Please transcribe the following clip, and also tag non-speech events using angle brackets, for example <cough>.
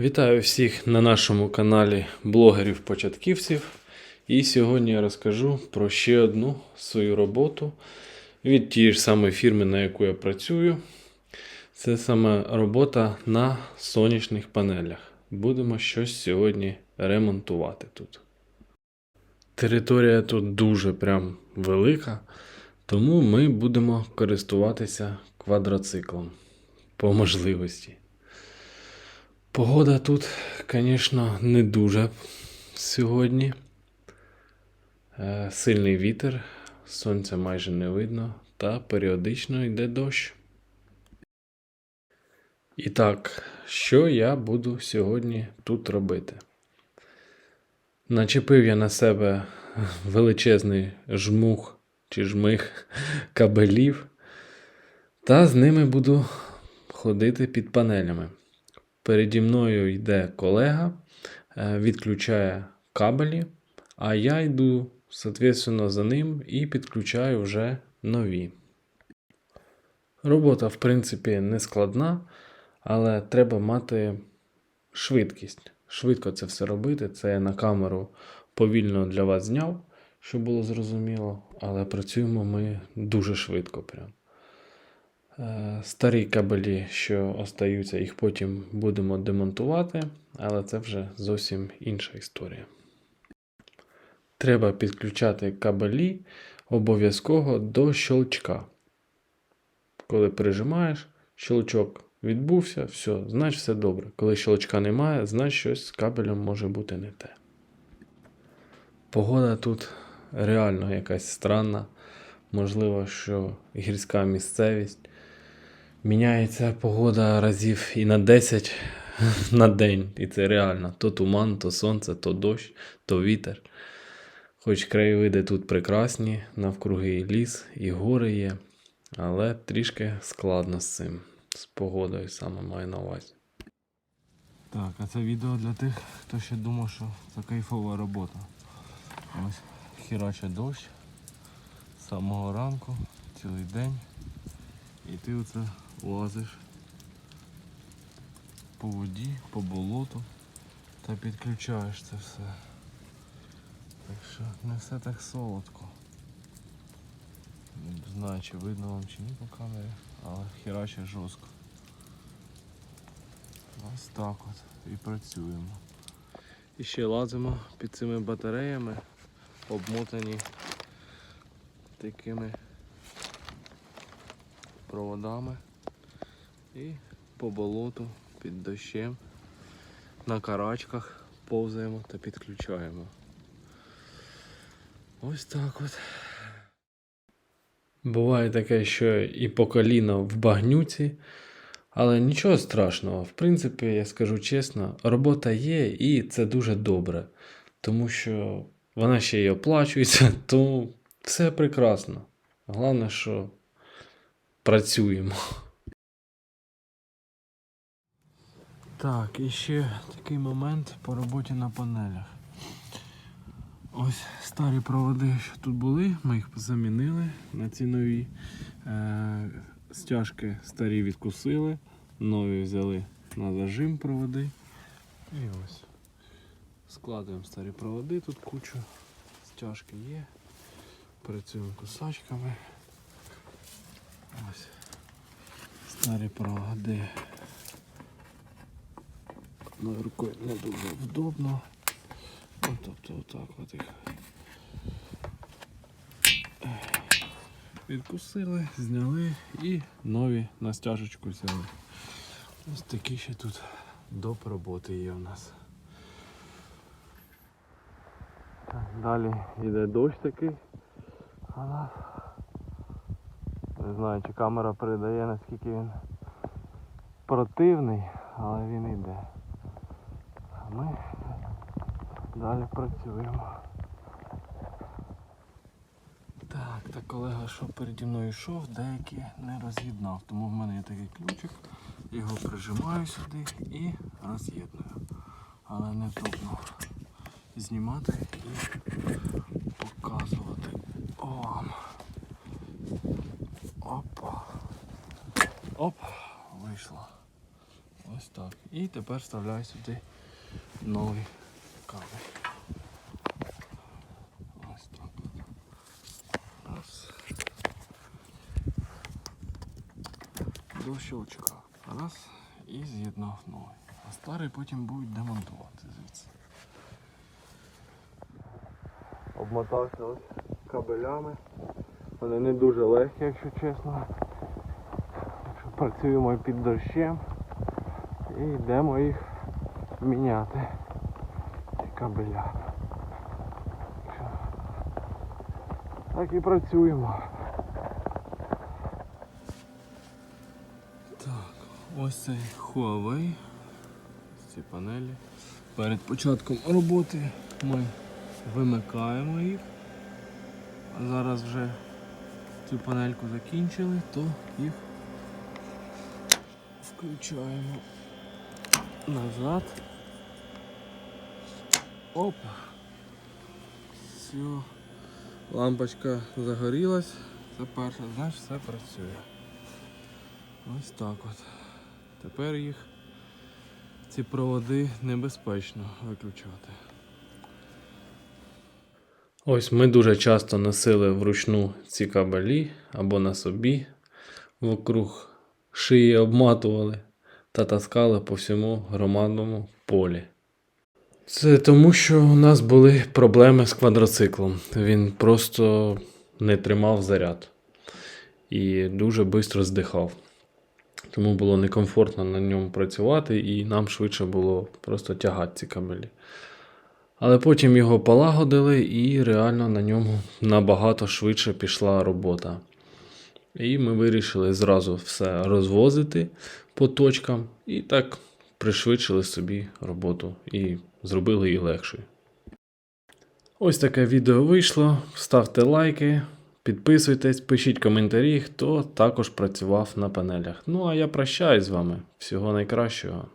Вітаю всіх на нашому каналі блогерів-початківців. І сьогодні я розкажу про ще одну свою роботу від тієї ж самої фірми, на яку я працюю. Це саме робота на сонячних панелях. Будемо щось сьогодні ремонтувати тут. Територія тут дуже прям велика, тому ми будемо користуватися квадроциклом по можливості. Погода тут, звісно, не дуже сьогодні. Е, Сильний вітер, сонця майже не видно, та періодично йде дощ. І так, що я буду сьогодні тут робити? Начепив я на себе величезний жмух чи жмих кабелів, та з ними буду ходити під панелями. Переді мною йде колега, е, відключає кабелі, а я йду, соответственно, за ним і підключаю вже нові. Робота, в принципі, не складна, але треба мати швидкість. Швидко це все робити. Це я на камеру повільно для вас зняв, щоб було зрозуміло, але працюємо ми дуже швидко. Прям. Е, Старі кабелі, що остаються, їх потім будемо демонтувати, але це вже зовсім інша історія. Треба підключати кабелі обов'язково до щелчка. Коли прижимаєш, щелчок відбувся, все, значить все добре. Коли щелчка немає, значить щось з кабелем може бути не те. Погода тут реально якась странна. Можливо, що гірська місцевість. Міняється погода разів і на 10 <laughs> на день. І це реально. То туман, то сонце, то дощ, то вітер. Хоч краєвиди тут прекрасні, навкруги і ліс, і гори є, але трішки складно з цим, з погодою саме маю на увазі. Так, а це відео для тих, хто ще думав, що це кайфова робота. Ось хіраче дощ з самого ранку, цілий день. І ти оце лазиш по воді, по болоту та підключаєш це все. Так що не все так солодко. Не знаю, чи видно вам чи ні по камері, але хіраче жорстко. Ось так от і працюємо. І ще лазимо під цими батареями, обмотані такими проводами. І по болоту під дощем на карачках повзаємо та підключаємо. Ось так от. Буває таке, що і по коліно в багнюці, але нічого страшного. В принципі, я скажу чесно, робота є і це дуже добре, тому що вона ще й оплачується, <laughs> тому все прекрасно. Головне, що працюємо. Так, і ще такий момент по роботі на панелях. Ось старі проводи, що тут були, ми їх замінили на ці нові. Е, стяжки старі відкусили, нові взяли на зажим проводи. І ось. Складуємо старі проводи, тут кучу. Стяжки є. Працюємо кусачками. Ось. Старі проводи. Одною рукою не дуже вдобно. Ну, тобто отак от їх відкусили, зняли і нові на стяжечку взяли. Ось такі ще тут доп роботи є у нас. Далі йде дощ такий. Не знаю, чи камера передає наскільки він противний, але він йде. Ми далі працюємо. Так, та колега, що переді мною йшов, деякі не роз'єднав. Тому в мене є такий ключик. Його прижимаю сюди і роз'єдную. Але не вдобно знімати і показувати вам. Опа. Оп, вийшло. Ось так. І тепер вставляю сюди новий кабель. Ось так. Раз. Щелчка. Раз. І з'єднав новий. А старий потім будуть демонтувати звідси. Обмотався ось кабелями. Вони не дуже легкі, якщо чесно. Працюємо під дощем і йдемо їх міняти. Ці кабеля. Так і працюємо. Так, ось цей Huawei. Ці панелі. Перед початком роботи ми вимикаємо їх. А зараз вже цю панельку закінчили, то їх включаємо назад. Опа. Все. Лампочка загорілась. Це перше, значить все працює. Ось так от. Тепер їх ці проводи небезпечно виключати. Ось ми дуже часто носили вручну ці кабелі або на собі, вокруг шиї обматували та таскали по всьому громадному полі. Це тому, що у нас були проблеми з квадроциклом. Він просто не тримав заряд і дуже швидко здихав. Тому було некомфортно на ньому працювати, і нам швидше було просто тягати ці кабелі. Але потім його полагодили, і реально на ньому набагато швидше пішла робота. І ми вирішили зразу все розвозити по точкам, і так пришвидшили собі роботу і зробили її легшою. Ось таке відео вийшло. Ставте лайки, підписуйтесь, пишіть коментарі, хто також працював на панелях. Ну а я прощаюсь з вами. Всього найкращого.